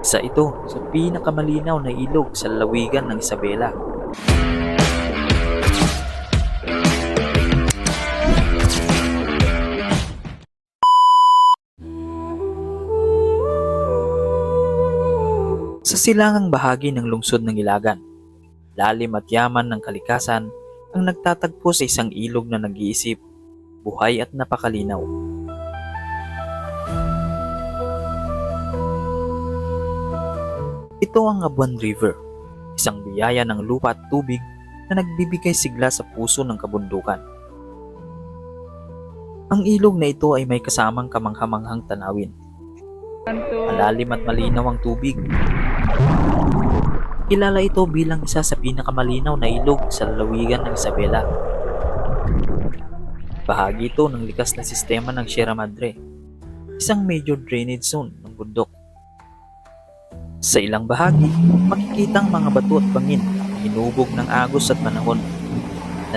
Isa ito sa pinakamalinaw na ilog sa lalawigan ng Isabela. Sa silangang bahagi ng lungsod ng Ilagan, lalim at yaman ng kalikasan ang nagtatagpo sa isang ilog na nag-iisip, buhay at napakalinaw. Ito ang Abuan River, isang biyaya ng lupa at tubig na nagbibigay sigla sa puso ng kabundukan. Ang ilog na ito ay may kasamang kamanghamanghang tanawin. Malalim at malinaw ang tubig. Kilala ito bilang isa sa pinakamalinaw na ilog sa lalawigan ng Isabela. Bahagi ito ng likas na sistema ng Sierra Madre, isang major drainage zone ng bundok. Sa ilang bahagi, makikita ang mga bato at bangin na hinubog ng agos at panahon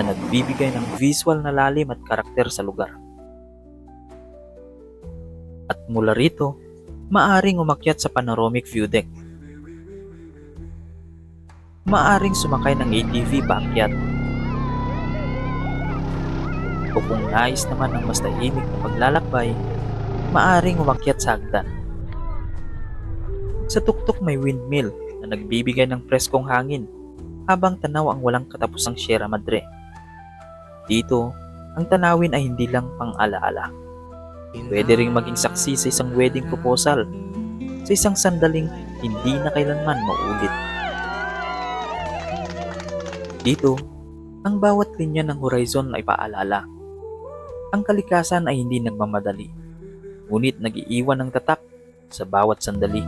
na nagbibigay ng visual na lalim at karakter sa lugar. At mula rito, maaring umakyat sa panoramic view deck. Maaring sumakay ng ATV paakyat. O kung nais naman ng mas tahimik na paglalakbay, maaring umakyat sa hagdan. Sa tuktok may windmill na nagbibigay ng preskong hangin habang tanaw ang walang katapusang Sierra Madre. Dito, ang tanawin ay hindi lang pang alaala. Pwede ring maging saksi sa isang wedding proposal sa isang sandaling hindi na kailanman maulit. Dito, ang bawat linya ng horizon ay paalala. Ang kalikasan ay hindi nagmamadali, ngunit nag-iiwan ng tatak sa bawat sandali.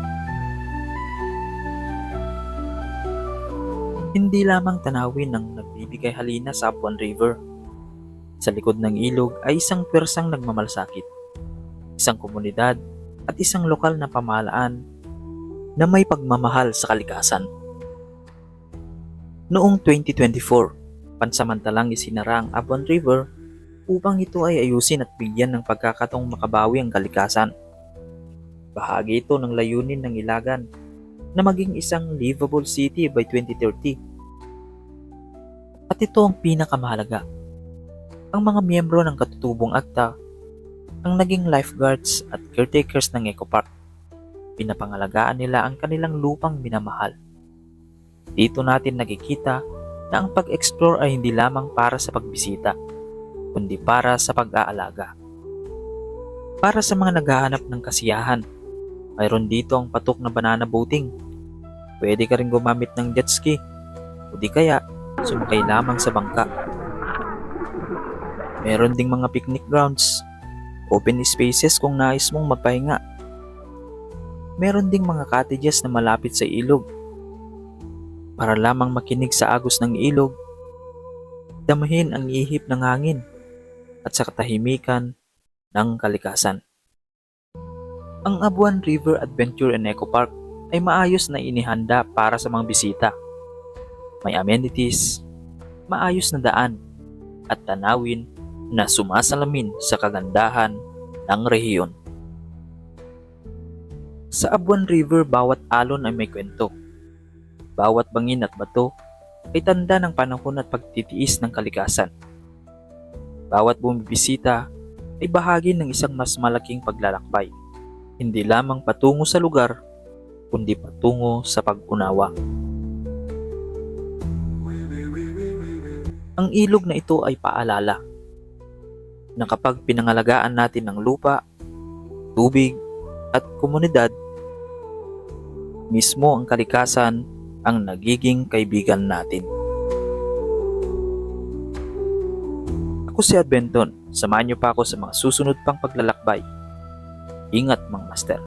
Hindi lamang tanawin ang nagbibigay halina sa Apuan River. Sa likod ng ilog ay isang pwersang nagmamalasakit, isang komunidad at isang lokal na pamahalaan na may pagmamahal sa kalikasan. Noong 2024, pansamantalang isinara ang Apuan River upang ito ay ayusin at bigyan ng pagkakataong makabawi ang kalikasan. Bahagi ito ng layunin ng Ilagan na maging isang livable city by 2030. At ito ang pinakamahalaga. Ang mga miyembro ng katutubong akta ang naging lifeguards at caretakers ng Eco Park. Pinapangalagaan nila ang kanilang lupang minamahal. Dito natin nakikita na ang pag-explore ay hindi lamang para sa pagbisita, kundi para sa pag-aalaga. Para sa mga naghahanap ng kasiyahan, mayroon dito ang patok na banana boating. Pwede ka rin gumamit ng jet ski, o di kaya sumakay lamang sa bangka. Meron ding mga picnic grounds, open spaces kung nais mong magpahinga. Meron ding mga cottages na malapit sa ilog para lamang makinig sa agos ng ilog, damahin ang ihip ng hangin at sa katahimikan ng kalikasan. Ang Abuan River Adventure and Eco Park ay maayos na inihanda para sa mga bisita. May amenities, maayos na daan, at tanawin na sumasalamin sa kagandahan ng rehiyon. Sa Abuan River, bawat alon ay may kwento. Bawat bangin at bato ay tanda ng panahon at pagtitiis ng kalikasan. Bawat bumibisita ay bahagi ng isang mas malaking paglalakbay. Hindi lamang patungo sa lugar, kundi patungo sa pag-unawa. Ang ilog na ito ay paalala na kapag pinangalagaan natin ng lupa, tubig, at komunidad, mismo ang kalikasan ang nagiging kaibigan natin. Ako si Adventon. Samahan niyo pa ako sa mga susunod pang paglalakbay. Ingat mga master.